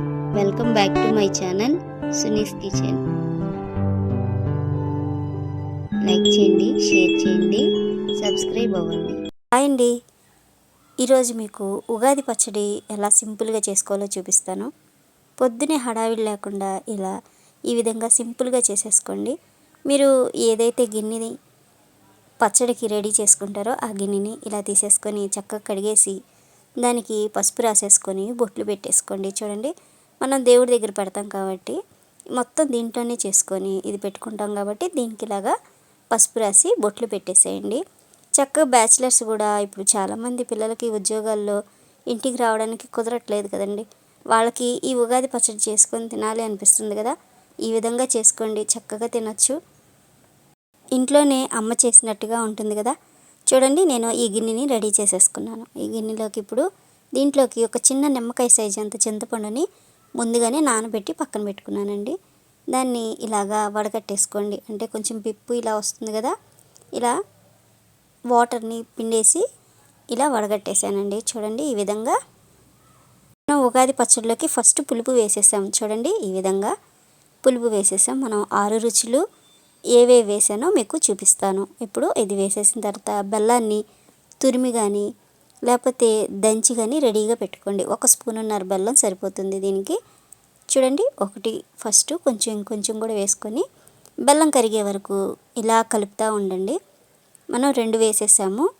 Welcome back to my channel Suni's kitchen like చేయండి share చేయండి subscribe అవ్వండి. Hi అండి. ఈరోజు మీకు ఉగాది పచ్చడి ఎలా సింపుల్గా చేసుకోవాలో చూపిస్తాను. పొద్దునే హడావిడి లేకుండా ఇలా ఈ విధంగా సింపుల్గా చేసేసుకోండి. మీరు ఏదైతే గిన్నెని పచ్చడికి రెడీ చేసుకుంటారో ఆ గిన్నెని ఇలా తీసేసుకొని చక్కగా కడిగేసి దానికి పసుపు రాసేసుకొని బొట్లు పెట్టేసుకోండి. చూడండి మనం దేవుడి దగ్గర పెడతాం కాబట్టి మొత్తం దీంట్లోనే చేసుకొని ఇది పెట్టుకుంటాం కాబట్టి దీనికి ఇలాగా పసుపు రాసి బొట్లు పెట్టేసేయండి. చక్కగా బ్యాచిలర్స్ కూడా ఇప్పుడు చాలామంది పిల్లలకి ఉద్యోగాల్లో ఇంటికి రావడానికి కుదరట్లేదు కదండి. వాళ్ళకి ఈ ఉగాది పచ్చడి చేసుకొని తినాలి అనిపిస్తుంది కదా. ఈ విధంగా చేసుకోండి చక్కగా తినొచ్చు. ఇంట్లోనే అమ్మ చేసినట్టుగా ఉంటుంది కదా. చూడండి నేను ఈ గిన్నెని రెడీ చేసేసుకున్నాను. ఈ గిన్నెలోకి ఇప్పుడు దీంట్లోకి ఒక చిన్న నిమ్మకాయ సైజు అంత చింతపండుని ముందుగానే నానబెట్టి పక్కన పెట్టుకున్నానండి. దాన్ని ఇలాగా వడగట్టేసుకోండి అంటే కొంచెం పిప్పు ఇలా వస్తుంది కదా ఇలా వాటర్ని పిండేసి ఇలా వడగట్టేసానండి. చూడండి ఈ విధంగా మనం ఉగాది పచ్చడిలోకి ఫస్ట్ పులుపు వేసేసాం. చూడండి ఈ విధంగా పులుపు వేసేసాం. మనం ఆరు రుచులు ఏవే వేసానో మీకు చూపిస్తాను. ఇప్పుడు ఇది వేసేసిన తర్వాత బెల్లాన్ని తురిమి కానీ లేకపోతే దంచి కానీ రెడీగా పెట్టుకోండి. ఒక స్పూనున్నర బెల్లం సరిపోతుంది దీనికి. చూడండి ఒకటి ఫస్ట్ కొంచెం కొంచెం కూడా వేసుకొని బెల్లం కరిగే వరకు ఇలా కలుపుతూ ఉండండి. మనం రెండు వేసేసాము.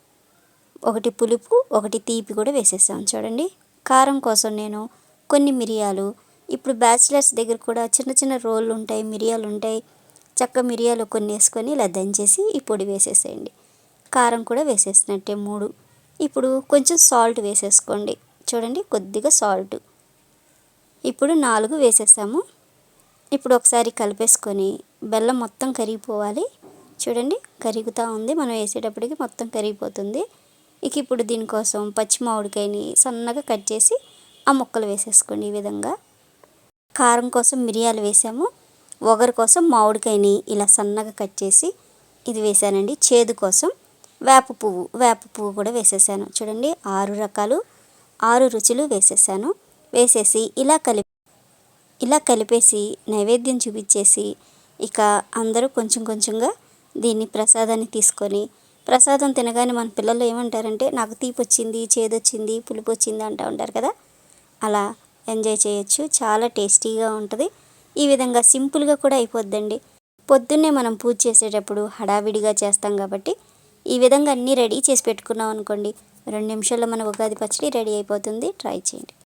ఒకటి పులుపు ఒకటి తీపి కూడా వేసేసాము చూడండి. కారం కోసం నేను కొన్ని మిరియాలు. ఇప్పుడు బ్యాచిలర్స్ దగ్గర కూడా చిన్న చిన్న రోళ్ళు ఉంటాయి మిరియాలు ఉంటాయి. చక్క మిరియాలు కొన్ని వేసుకొని ఇలా దంచేసి ఈ పొడి వేసేసేయండి. కారం కూడా వేసేసినట్టే మూడు. ఇప్పుడు కొంచెం సాల్ట్ వేసేసుకోండి. చూడండి కొద్దిగా సాల్ట్. ఇప్పుడు నాలుగు వేసేసాము. ఇప్పుడు ఒకసారి కలిపేసుకొని బెల్లం మొత్తం కరిగిపోవాలి. చూడండి కరుగుతూ ఉంది. మనం వేసేటప్పటికి మొత్తం కరిగిపోతుంది. ఇక ఇప్పుడు దీనికోసం పచ్చి మామిడికాయని సన్నగా కట్ చేసి ఆ ముక్కలు వేసేసుకోండి ఈ విధంగా. కారం కోసం మిరియాలు వేసాము. ఒగరు కోసం మామిడికాయని ఇలా సన్నగా కట్ చేసి ఇది వేసానండి చేదు కోసం వేప పువ్వు వేప పువ్వు కూడా వేసేసాను. చూడండి ఆరు రకాలు ఆరు రుచులు వేసేసాను. వేసేసి ఇలా కలిపి ఇలా కలిపేసి నైవేద్యం చూపించేసి ఇక అందరూ కొంచెం కొంచెంగా దీన్ని ప్రసాదాన్ని తీసుకొని ప్రసాదం తినగానే మన పిల్లలు ఏమంటారంటే నాకు తీపి వచ్చింది చేదొచ్చింది పులుపు వచ్చింది అంటూ ఉంటారు కదా. అలా ఎంజాయ్ చేయొచ్చు. చాలా టేస్టీగా ఉంటుంది. ఈ విధంగా సింపుల్గా కూడా అయిపోద్దండి. పొద్దున్నే మనం పూజ చేసేటప్పుడు హడావిడిగా చేస్తాం కాబట్టి ఈ విధంగా అన్నీ రెడీ చేసి పెట్టుకున్నాం అనుకోండి రెండు నిమిషాల్లో మన ఉగాది పచ్చడి రెడీ అయిపోతుంది. ట్రై చేయండి.